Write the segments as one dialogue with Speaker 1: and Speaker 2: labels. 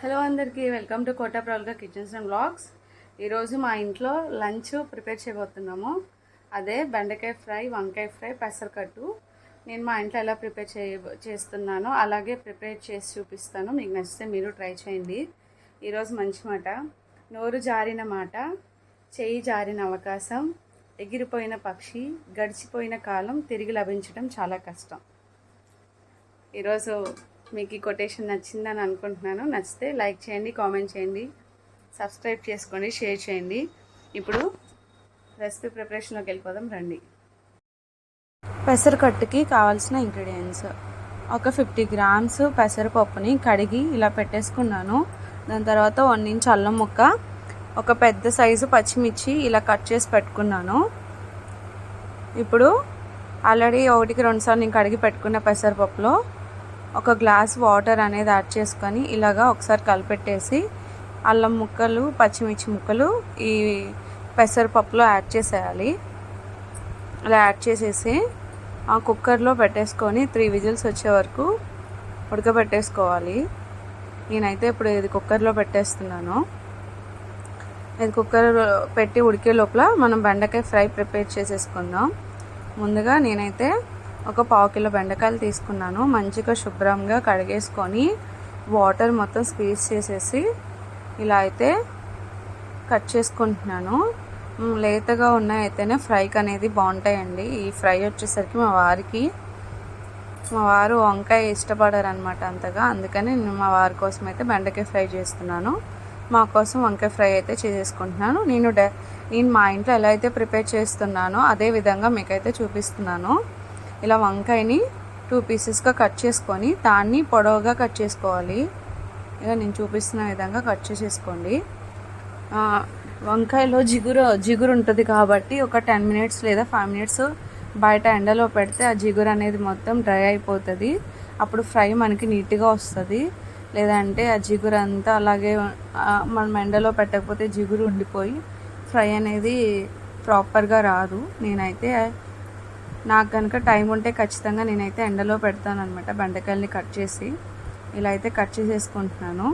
Speaker 1: Hello అందరికీ welcome to కోట ప్రాల్గా kitchens and blogs ఈరోజు మా ఇంట్లో లంచ్ ప్రిపేర్ చేయబోతున్నాము. అదే బెండకాయ ఫ్రై వంకాయ ఫ్రై పెసరకట్టు నేను మా ఇంట్లో ఎలా ప్రిపేర్ చేయ చేస్తున్నానో అలాగే ప్రిపేర్ చేసి చూపిస్తాను. మీకు నచ్చితే మీరు ట్రై చేయండి. ఈరోజు మంచి మాట. నోరు జారిన మాట చేయి జారిన అవకాశం ఎగిరిపోయిన పక్షి గడిచిపోయిన కాలం తిరిగి లభించడం చాలా కష్టం. ఈరోజు మీకు ఈ కొటేషన్ నచ్చిందని అనుకుంటున్నాను. నచ్చితే లైక్ చేయండి కామెంట్ చేయండి సబ్స్క్రైబ్ చేసుకోండి షేర్ చేయండి. ఇప్పుడు రెసిపీ ప్రిపరేషన్లోకి వెళ్ళిపోదాం రండి. పెసరకట్టుకి కావాల్సిన ఇంగ్రీడియంట్స్. ఒక ఫిఫ్టీ గ్రామ్స్ పెసరపప్పుని కడిగి ఇలా పెట్టేసుకున్నాను. దాని తర్వాత వన్ ఇంచ్ అల్లం ముక్క ఒక పెద్ద సైజు పచ్చిమిర్చి ఇలా కట్ చేసి పెట్టుకున్నాను. ఇప్పుడు ఆల్రెడీ ఒకటికి రెండుసార్లు నేను కడిగి పెట్టుకున్న పెసరపప్పులో ఒక గ్లాస్ వాటర్ అనేది యాడ్ చేసుకొని ఇలాగా ఒకసారి కలిపెట్టేసి అల్లం ముక్కలు పచ్చిమిర్చి ముక్కలు ఈ పెసరపప్పులో యాడ్ చేసేయాలి. అలా యాడ్ చేసేసి ఆ కుక్కర్లో పెట్టేసుకొని త్రీ విజిల్స్ వచ్చే వరకు ఉడకబెట్టేసుకోవాలి. నేనైతే ఇప్పుడు ఇది కుక్కర్లో పెట్టేస్తున్నాను. ఇది కుక్కర్ పెట్టి ఉడికే లోపల మనం బెండకాయ ఫ్రై ప్రిపేర్ చేసేసుకుందాం. ముందుగా నేనైతే ఒక పావు కిలో బెండకాయలు తీసుకున్నాను. మంచిగా శుభ్రంగా కడిగేసుకొని వాటర్ మొత్తం స్క్వీజ్ చేసేసి ఇలా అయితే కట్ చేసుకుంటున్నాను. లేతగా ఉన్నాయి అయితేనే ఫ్రైకి అనేది బాగుంటాయండి. ఈ ఫ్రై వచ్చేసరికి మా వారికి మా వారు వంకాయ ఇష్టపడరు అనమాట అంతగా. అందుకని నేను మా వారి కోసం అయితే బెండకాయ ఫ్రై చేస్తున్నాను. మా కోసం వంకాయ ఫ్రై అయితే చేసేసుకుంటున్నాను. నేను డే నేను మా ఇంట్లో ఎలా అయితే ప్రిపేర్ చేస్తున్నానో అదే విధంగా మీకైతే చూపిస్తున్నాను. ఇలా వంకాయని టూ పీసెస్గా కట్ చేసుకొని దాన్ని పొడవుగా కట్ చేసుకోవాలి. ఇక నేను చూపిస్తున్న విధంగా కట్ చేసేసుకోండి. వంకాయలో జిగురు జిగురు ఉంటుంది కాబట్టి ఒక టెన్ మినిట్స్ లేదా ఫైవ్ మినిట్స్ బయట ఎండలో పెడితే ఆ జిగురు అనేది మొత్తం డ్రై అయిపోతుంది. అప్పుడు ఫ్రై మనకి నీట్గా వస్తుంది. లేదంటే ఆ జిగురు అంతా అలాగే మనం ఎండలో పెట్టకపోతే జిగురు ఉండిపోయి ఫ్రై అనేది ప్రాపర్గా రాదు. నేనైతే నాకు కనుక టైం ఉంటే ఖచ్చితంగా నేనైతే ఎండలో పెడతాను అనమాట బెండకాయల్ని కట్ చేసి ఇలా అయితే కట్ చేసేసుకుంటున్నాను.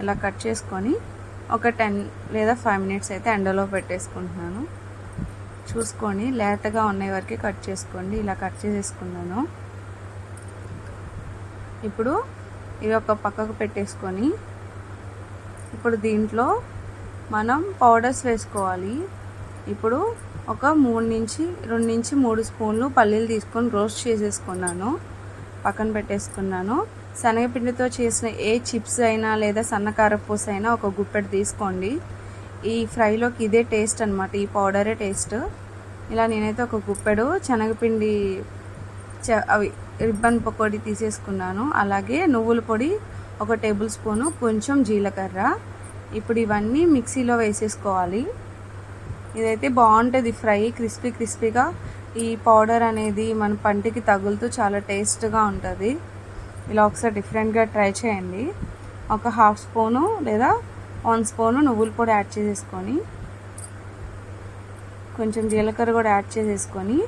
Speaker 1: ఇలా కట్ చేసుకొని ఒక టెన్ లేదా ఫైవ్ మినిట్స్ అయితే ఎండలో పెట్టేసుకుంటున్నాను. చూసుకొని లేతగా ఉన్న వరకు కట్ చేసుకోండి. ఇలా కట్ చేసేసుకున్నాను. ఇప్పుడు ఇవి ఒక పక్కకు పెట్టేసుకొని ఇప్పుడు దీంట్లో మనం పౌడర్స్ వేసుకోవాలి. ఇప్పుడు ఒక మూడు నుంచి రెండు నుంచి మూడు స్పూన్లు పల్లీలు తీసుకొని రోస్ట్ చేసేసుకున్నాను. పక్కన పెట్టేసుకున్నాను. శనగపిండితో చేసిన ఏ చిప్స్ అయినా లేదా సన్నకారపూస అయినా ఒక గుప్పెడు తీసుకోండి. ఈ ఫ్రైలోకి ఇదే టేస్ట్ అనమాట ఈ పౌడరే టేస్ట్. ఇలా నేనైతే ఒక గుప్పెడు శనగపిండి చ అవి రిబ్బన్ పకోడీ తీసేసుకున్నాను. అలాగే నువ్వుల పొడి ఒక టేబుల్ స్పూను కొంచెం జీలకర్ర. ఇప్పుడు ఇవన్నీ మిక్సీలో వేసేసుకోవాలి. ఇదైతే బాగుంటుంది ఫ్రై క్రిస్పీ క్రిస్పీగా. ఈ పౌడర్ అనేది మన పంటికి తగులుతూ చాలా టేస్ట్గా ఉంటుంది. ఇలా ఒకసారి డిఫరెంట్గా ట్రై చేయండి. ఒక హాఫ్ స్పూను లేదా వన్ స్పూను నువ్వుల పొడి యాడ్ చేసేసుకొని కొంచెం జీలకర్ర కూడా యాడ్ చేసేసుకొని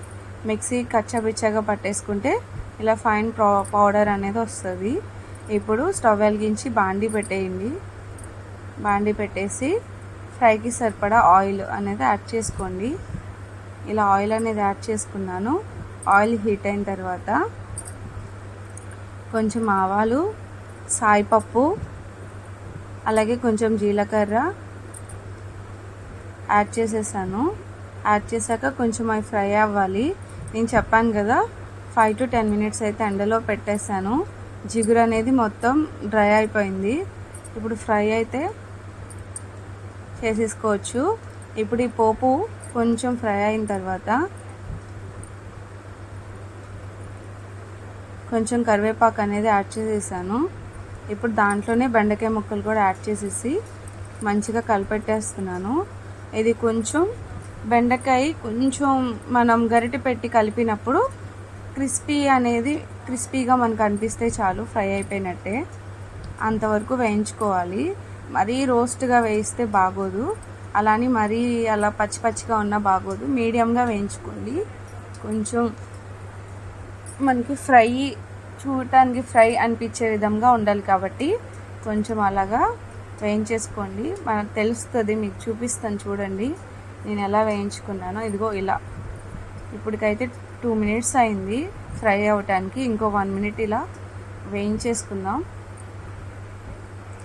Speaker 1: మిక్సీ కచ్చబిచ్చగా పట్టేసుకుంటే ఇలా ఫైన్ పౌడర్ అనేది వస్తుంది. ఇప్పుడు స్టవ్ వెలిగించి బాండీ పెట్టేయండి. బాండీ పెట్టేసి ఫ్రైకి సరిపడా ఆయిల్ అనేది యాడ్ చేసుకోండి. ఇలా ఆయిల్ అనేది యాడ్ చేసుకున్నాను. ఆయిల్ హీట్ అయిన తర్వాత కొంచెం ఆవాలు సాయిపప్పు అలాగే కొంచెం జీలకర్ర యాడ్ చేసేసాను. యాడ్ చేశాక కొంచెం అవి ఫ్రై అవ్వాలి. నేను చెప్పాను కదా ఫైవ్ టు టెన్ మినిట్స్ అయితే ఎండలో పెట్టేశాను. జిగురు అనేది మొత్తం డ్రై అయిపోయింది. ఇప్పుడు ఫ్రై అయితే చేసేసుకోవచ్చు. ఇప్పుడు ఈ పోపు కొంచెం ఫ్రై అయిన తర్వాత కొంచెం కరివేపాకు అనేది యాడ్ చేసేసాను. ఇప్పుడు దాంట్లోనే బెండకాయ ముక్కలు కూడా యాడ్ చేసేసి మంచిగా కలిపెట్టేస్తున్నాను. ఇది కొంచెం బెండకాయ కొంచెం మనం గరిటె పెట్టి కలిపినప్పుడు క్రిస్పీ అనేది క్రిస్పీగా మనకు అనిపిస్తే చాలు ఫ్రై అయిపోయినట్టే. అంతవరకు వేయించుకోవాలి. మరీ రోస్ట్గా వేయిస్తే బాగోదు. అలానే మరీ అలా పచ్చి పచ్చిగా ఉన్నా బాగోదు. మీడియంగా వేయించుకోండి. కొంచెం మనకి ఫ్రై చూడటానికి ఫ్రై అనిపించే విధంగా ఉండాలి కాబట్టి కొంచెం అలాగా వేయించేసుకోండి. మనకు తెలుస్తుంది మీకు చూపిస్తాను చూడండి. నేను ఎలా వేయించుకున్నానో. ఇదిగో ఇలా. ఇప్పటికైతే టూ మినిట్స్ అయింది ఫ్రై అవ్వటానికి ఇంకో వన్ మినిట్ ఇలా వేయించేసుకుందాం.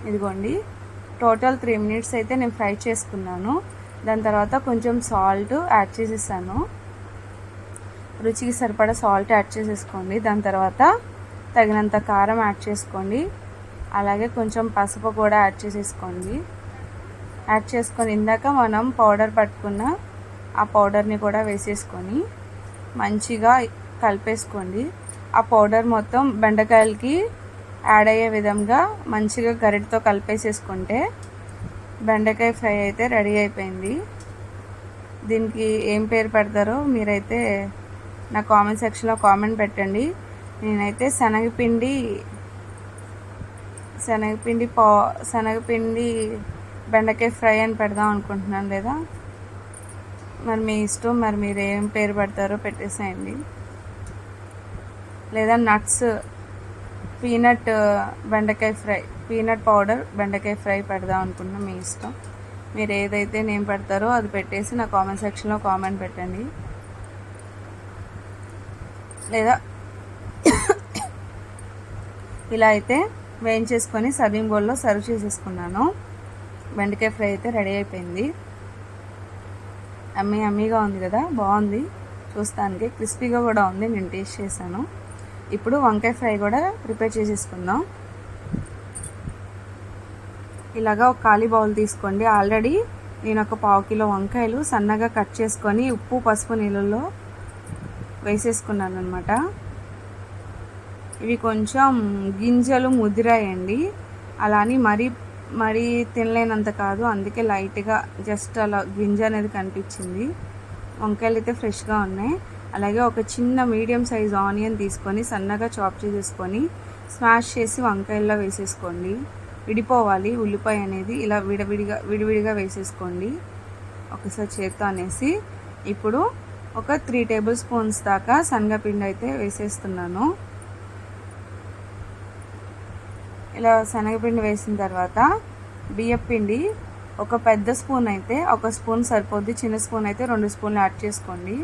Speaker 1: ఇదిగోండి. టోటల్ త్రీ మినిట్స్ అయితే నేను ఫ్రై చేసుకున్నాను. దాని తర్వాత కొంచెం సాల్ట్ యాడ్ చేసేసాను. రుచికి సరిపడా సాల్ట్ యాడ్ చేసేసుకోండి. దాని తర్వాత తగినంత కారం యాడ్ చేసుకోండి. అలాగే కొంచెం పసుపు కూడా యాడ్ చేసేసుకోండి. యాడ్ చేసుకొని ఇందాక మనం పౌడర్ పట్టుకున్న ఆ పౌడర్ని కూడా వేసేసుకొని మంచిగా కలిపేసుకోండి. ఆ పౌడర్ మొత్తం బెండకాయలకి యాడ్ అయ్యే విధంగా మంచిగా గరిటతో కలిపేసేసుకుంటే బెండకాయ ఫ్రై అయితే రెడీ అయిపోయింది. దీనికి ఏం పేరు పెడతారో మీరైతే నా కామెంట్ సెక్షన్లో కామెంట్ పెట్టండి. నేనైతే శనగపిండి శనగపిండి పా శనగపిండి బెండకాయ ఫ్రై అని పెడదాం అనుకుంటున్నాను లేదా? మరి మీ ఇష్టం మరి మీరు ఏం పేరు పెడతారో పెట్టేసేయండి. లేదా నట్స్ పీనట్ బెండకాయ ఫ్రై పీనట్ పౌడర్ బెండకాయ ఫ్రై పెడదాం అనుకున్నా మీ ఇష్టం. మీరు ఏదైతే నేను పెడతారో అది పెట్టేసి నా కామెంట్ సెక్షన్లో కామెంట్ పెట్టండి. లేదా ఇలా అయితే వేయించేసుకొని సర్వింగ్ బౌల్లో సర్వ్ చేసేసుకున్నాను. బెండకాయ ఫ్రై అయితే రెడీ అయిపోయింది. అమ్మీ అమ్మీగా ఉంది కదా బాగుంది. చూస్తానికి క్రిస్పీగా కూడా ఉంది నేను టేస్ట్ చేశాను. ఇప్పుడు వంకాయ ఫ్రై కూడా ప్రిపేర్ చేసేసుకుందాం. ఇలాగా ఒక ఖాళీ బౌల్ తీసుకోండి. ఆల్రెడీ నేను ఒక పావు కిలో వంకాయలు సన్నగా కట్ చేసుకొని ఉప్పు పసుపు నీళ్ళల్లో వేసేసుకున్నాను అనమాట ఇవి కొంచెం గింజలు ముదిరాయండి. అలాని మరీ మరీ తినలేనంత కాదు. అందుకే లైట్గా జస్ట్ అలా గింజ అనేది కనిపించింది. వంకాయలు అయితే ఫ్రెష్గా ఉన్నాయి. అలాగే ఒక చిన్న మీడియం సైజ్ ఆనియన్ తీసుకొని సన్నగా చాప్ చేసేసుకొని స్మాష్ చేసి వంకాయల్లో వేసేసుకోండి. విడిపోవాలి. ఉల్లిపాయ అనేది ఇలా విడవిడిగా విడివిడిగా వేసేసుకోండి. ఒకసారి చేత్తో అనేసి ఇప్పుడు ఒక త్రీ టేబుల్ స్పూన్స్ దాకా శనగపిండి అయితే వేసేస్తున్నాను. ఇలా శనగపిండి వేసిన తర్వాత బియ్యం పిండి ఒక పెద్ద స్పూన్ అయితే ఒక స్పూన్ సరిపోద్ది. చిన్న స్పూన్ అయితే రెండు స్పూన్లు యాడ్ చేసుకోండి.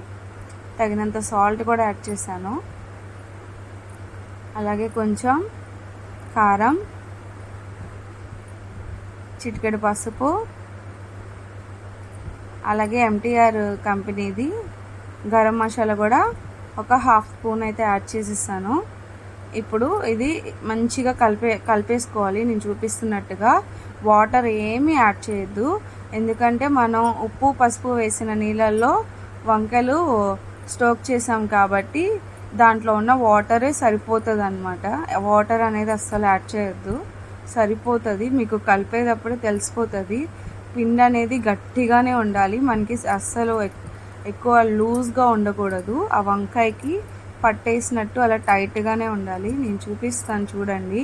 Speaker 1: తగినంత సాల్ట్ కూడా యాడ్ చేశాను. అలాగే కొంచెం కారం చిటికెడు పసుపు అలాగే ఎంటీఆర్ కంపెనీది గరం మసాలా కూడా ఒక హాఫ్ స్పూన్ అయితే యాడ్ చేసిస్తాను ఇప్పుడు ఇది మంచిగా కలిపే కలిపేసుకోవాలి. నేను చూపిస్తున్నట్టుగా వాటర్ ఏమీ యాడ్ చేయొద్దు. ఎందుకంటే మనం ఉప్పు పసుపు వేసిన నీళ్ళల్లో వంకాయలు స్టోక్ చేసాం కాబట్టి దాంట్లో ఉన్న వాటరే సరిపోతుంది అనమాట వాటర్ అనేది అస్సలు యాడ్ చేయొద్దు. సరిపోతుంది. మీకు కలిపేటప్పుడు తెలిసిపోతుంది. పిండి అనేది గట్టిగానే ఉండాలి. మనకి అస్సలు ఎక్కువ లూజ్గా ఉండకూడదు. ఆ వంకాయకి పట్టేసినట్టు అలా టైట్గానే ఉండాలి. నేను చూపిస్తాను చూడండి.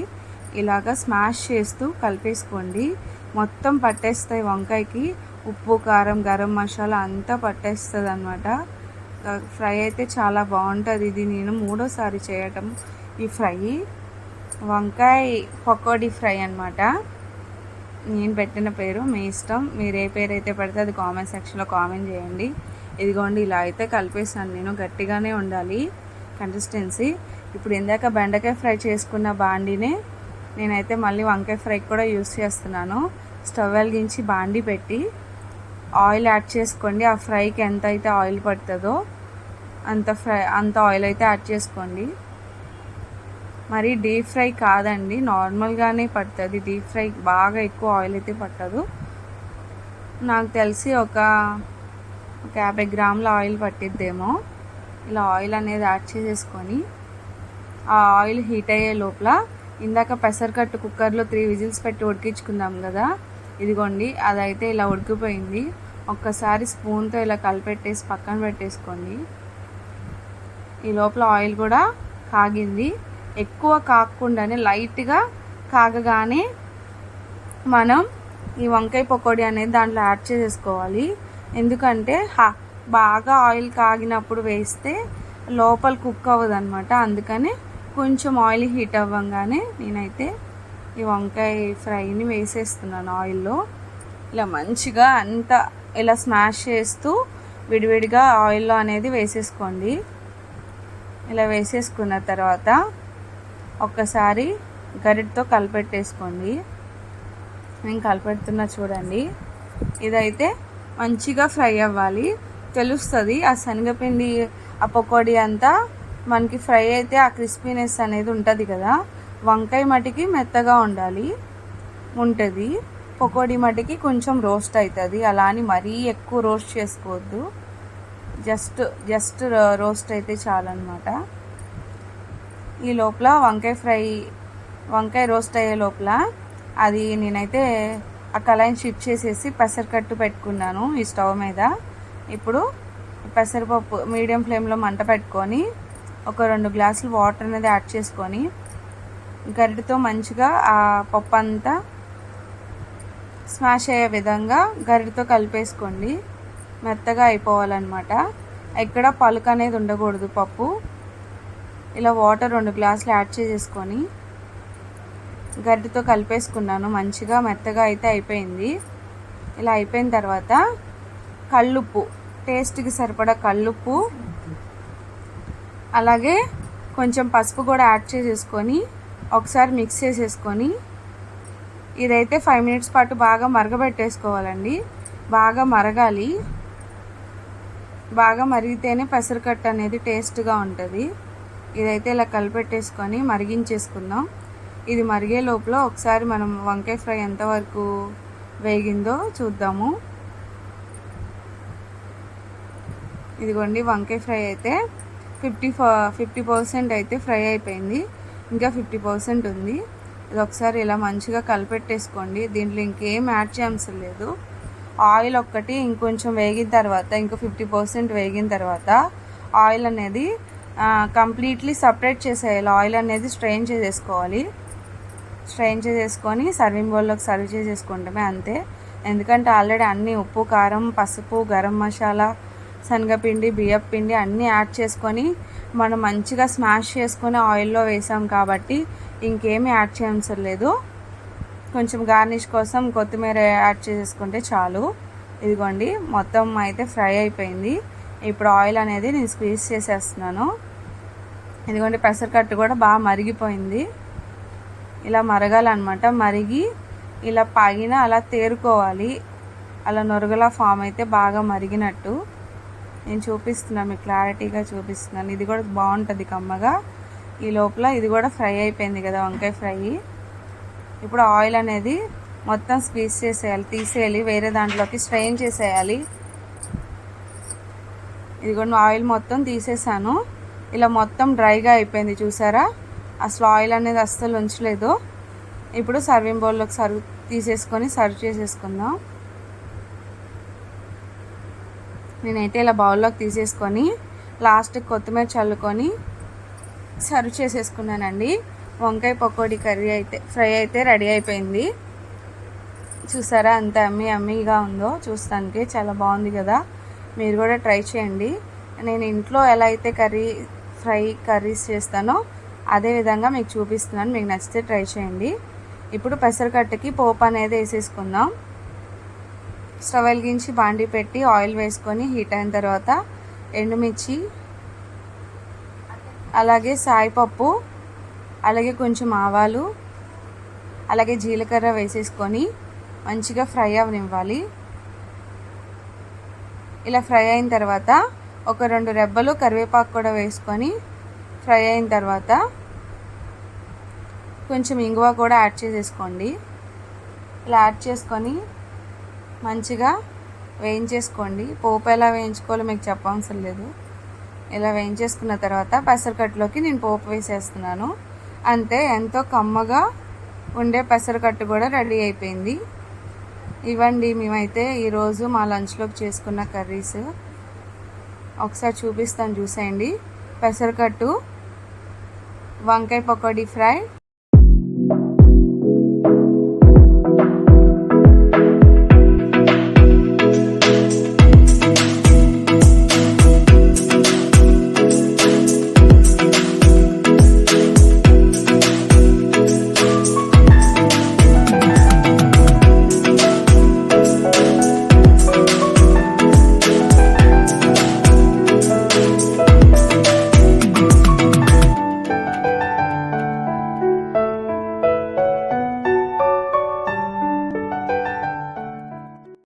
Speaker 1: ఇలాగ స్మాష్ చేస్తూ కలిపేసుకోండి. మొత్తం పట్టేస్తాయి వంకాయకి. ఉప్పు కారం గరం మసాలా అంతా పట్టేస్తుంది అనమాట ఫ్రై అయితే చాలా బాగుంటుంది. ఇది నేను మూడోసారి చేయటం. ఈ ఫ్రై వంకాయ పకోడీ ఫ్రై అనమాట నేను పెట్టిన పేరు మీ ఇష్టం. మీరు ఏ పేరు అయితే పెడితే అది కామెంట్ సెక్షన్లో కామెంట్ చేయండి. ఇదిగోండి ఇలా అయితే కలిపేసాను నేను గట్టిగానే ఉండాలి. కన్సిస్టెన్సీ. ఇప్పుడు ఇందాక బెండకాయ ఫ్రై చేసుకున్న బాండీనే నేనైతే మళ్ళీ వంకాయ ఫ్రై కూడా యూస్ చేస్తున్నాను. స్టవ్ వెలిగించి బాండీ పెట్టి ఆయిల్ యాడ్ చేసుకోండి. ఆ ఫ్రైకి ఎంత అయితే ఆయిల్ పడుతుందో అంత ఫ్రై అంత ఆయిల్ అయితే యాడ్ చేసుకోండి. మరి డీప్ ఫ్రై కాదండి. నార్మల్గానే పడుతుంది. డీప్ ఫ్రై బాగా ఎక్కువ ఆయిల్ అయితే పట్టదు. నాకు తెలిసి ఒక ఒక యాభై గ్రాముల ఆయిల్ పట్టిద్దేమో. ఇలా ఆయిల్ అనేది యాడ్ చేసేసుకొని ఆ ఆయిల్ హీట్ అయ్యే లోపల ఇందాక పెసరకట్టు కుక్కర్లో త్రీ విజిల్స్ పెట్టి ఉడికించుకుందాం కదా. ఇదిగోండి అదైతే ఇలా ఉడికిపోయింది. ఒక్కసారి స్పూన్తో ఇలా కలిపెట్టేసి పక్కన పెట్టేసుకోండి. ఈ లోపల ఆయిల్ కూడా కాగింది. ఎక్కువ కాకుండానే లైట్గా కాగగానే మనం ఈ వంకాయ పకోడీ అనేది దాంట్లో యాడ్ చేసేసుకోవాలి. ఎందుకంటే హా బాగా ఆయిల్ కాగినప్పుడు వేస్తే లోపల కుక్ అవ్వదు అనమాట అందుకని కొంచెం ఆయిల్ హీట్ అవ్వగానే నేనైతే ఈ వంకాయ ఫ్రైని వేసేస్తున్నాను ఆయిల్లో. ఇలా మంచిగా అంతా ఇలా స్మాష్ చేస్తూ విడివిడిగా ఆయిల్లో అనేది వేసేసుకోండి. ఇలా వేసేసుకున్న తర్వాత ఒక్కసారి గరిటతో కలిపెట్టేసుకోండి. నేను కలిపెడుతున్నా చూడండి. ఇదైతే మంచిగా ఫ్రై అవ్వాలి. తెలుస్తుంది ఆ శనగపిండి ఆ పకోడీ అంతా మనకి ఫ్రై అయితే ఆ క్రిస్పీనెస్ అనేది ఉంటుంది కదా. వంకాయ మటికి మెత్తగా ఉండాలి. ఉంటుంది. పకోడీ మటుకి కొంచెం రోస్ట్ అవుతుంది అలా అని మరీ ఎక్కువ రోస్ట్ చేసుకోవద్దు. జస్ట్ జస్ట్ రోస్ట్ అయితే చాలన్నమాట. ఈ లోపల వంకాయ ఫ్రై వంకాయ రోస్ట్ అయ్యే లోపల అది నేనైతే ఆ కళాయిని షిఫ్ట్ చేసేసి పెసరకట్టు పెట్టుకున్నాను ఈ స్టవ్ మీద. ఇప్పుడు పెసరపప్పు మీడియం ఫ్లేమ్లో మంట పెట్టుకొని ఒక రెండు గ్లాసులు వాటర్ అనేది యాడ్ చేసుకొని గరిటతో మంచిగా ఆ పప్పు అంతా స్మాష్ అయ్యే విధంగా గరిటతో కలిపేసుకోండి. మెత్తగా అయిపోవాలన్నమాట. ఎక్కడ పలుకు అనేది ఉండకూడదు పప్పు. ఇలా వాటర్ రెండు గ్లాసులు యాడ్ చేసేసుకొని గరిటతో కలిపేసుకున్నాను. మంచిగా మెత్తగా అయితే అయిపోయింది. ఇలా అయిపోయిన తర్వాత కల్లుప్పు టేస్ట్కి సరిపడా కల్లుప్పు అలాగే కొంచెం పసుపు కూడా యాడ్ చేసేసుకొని ఒకసారి మిక్స్ చేసేసుకొని ఇదైతే ఫైవ్ మినిట్స్ పాటు బాగా మరగబెట్టేసుకోవాలండి. బాగా మరగాలి. బాగా మరిగితేనే పెసరకట్ట అనేది టేస్ట్గా ఉంటుంది. ఇదైతే ఇలా కలిపెట్టేసుకొని మరిగించేసుకుందాం. ఇది మరిగే లోపల ఒకసారి మనం వంకాయ ఫ్రై ఎంతవరకు వేగిందో చూద్దాము. ఇదిగోండి వంకాయ ఫ్రై అయితే ఫిఫ్టీ ఫిఫ్టీ పర్సెంట్ అయితే ఫ్రై అయిపోయింది. ఇంకా ఫిఫ్టీ పర్సెంట్ ఉంది. ఇది ఒకసారి ఇలా మంచిగా కలిపెట్టేసుకోండి. దీంట్లో ఇంకేం యాడ్ చేయాల్సి లేదు. ఆయిల్ ఒక్కటి ఇంకొంచెం వేగిన తర్వాత ఇంకో ఫిఫ్టీ పర్సెంట్ వేగిన తర్వాత ఆయిల్ అనేది కంప్లీట్లీ సపరేట్ చేసేయాలి. ఆయిల్ అనేది స్ట్రెయిన్ చేసేసుకోవాలి. స్ట్రెయిన్ చేసేసుకొని సర్వింగ్ బౌల్లోకి సర్వ్ చేసేసుకుంటామే అంతే. ఎందుకంటే ఆల్రెడీ అన్ని ఉప్పు కారం పసుపు గరం మసాలా శనగపిండి బియ్యపు పిండి అన్నీ యాడ్ చేసుకొని మనం మంచిగా స్మాష్ చేసుకొని ఆయిల్లో వేసాం కాబట్టి ఇంకేమీ యాడ్ చేయలేదు లేదు. కొంచెం గార్నిష్ కోసం కొత్తిమీర యాడ్ చేసుకుంటే చాలు. ఇదిగోండి మొత్తం అయితే ఫ్రై అయిపోయింది. ఇప్పుడు ఆయిల్ అనేది నేను స్క్వీజ్ చేసేస్తున్నాను. ఇదిగోండి పెసరకట్టు కూడా బాగా మరిగిపోయింది. ఇలా మరగాలన్నమాట. మరిగి ఇలా పగిన అలా తేరుకోవాలి. అలా నొరగలా ఫామ్ అయితే బాగా మరిగినట్టు. నేను చూపిస్తున్నాను మీకు క్లారిటీగా చూపిస్తున్నాను. ఇది కూడా బాగుంటుంది కమ్మగా. ఈ లోపల ఇది కూడా ఫ్రై అయిపోయింది కదా వంకాయ ఫ్రై. ఇప్పుడు ఆయిల్ అనేది మొత్తం స్క్వీజ్ చేసేయాలి తీసేయాలి వేరే దాంట్లోకి స్ట్రెయిన్ చేసేయాలి. ఇది కూడా ఆయిల్ మొత్తం తీసేసాను. ఇలా మొత్తం డ్రైగా అయిపోయింది చూసారా? అసలు ఆయిల్ అనేది అస్సలు ఉంచలేదు. ఇప్పుడు సర్వింగ్ బౌల్లోకి సర్వ్ తీసేసుకొని సర్వ్ చేసేసుకుందాం. నేనైతే ఇలా బౌల్లోకి తీసేసుకొని లాస్ట్ కొత్తిమీర చల్లుకొని సర్వ్ చేసేసుకున్నానండి. వంకాయ పకోడీ కర్రీ అయితే ఫ్రై అయితే రెడీ అయిపోయింది. చూసారా అంత అమ్మి అమ్మీగా ఉందో చూస్తానికి చాలా బాగుంది కదా. మీరు కూడా ట్రై చేయండి. నేను ఇంట్లో ఎలా అయితే కర్రీ ఫ్రై కర్రీస్ చేస్తానో అదే విధంగా మీకు చూపిస్తున్నాను. మీకు నచ్చితే ట్రై చేయండి. ఇప్పుడు పెసరకట్టకి పోపు అనేది వేసేసుకుందాం. స్టవ్ వెలిగించి బాండి పెట్టి ఆయిల్ వేసుకొని హీట్ అయిన తర్వాత ఎండుమిర్చి అలాగే సాయిపప్పు అలాగే కొంచెం ఆవాలు అలాగే జీలకర్ర వేసేసుకొని మంచిగా ఫ్రై అవనివ్వాలి. ఇలా ఫ్రై అయిన తర్వాత ఒక రెండు రెబ్బలు కరివేపాకు కూడా వేసుకొని ఫ్రై అయిన తర్వాత కొంచెం ఇంగువ కూడా యాడ్ చేసేసుకోండి. ఇలా యాడ్ చేసుకొని మంచిగా వేయించేసుకోండి. పోపు ఎలా వేయించుకోవాలో మీకు చెప్పవసరం లేదు. ఇలా వేయించేసుకున్న తర్వాత పెసరకట్టులోకి నేను పోపు వేసేస్తున్నాను. అంతే ఎంతో కమ్మగా ఉండే పెసరకట్టు కూడా రెడీ అయిపోయింది. ఇవ్వండి మేమైతే ఈరోజు మా లంచ్లోకి చేసుకున్న కర్రీస్. ఒకసారి చూపిస్తాను చూసేయండి. పెసరకట్టు వంకాయ పకోడీ ఫ్రై.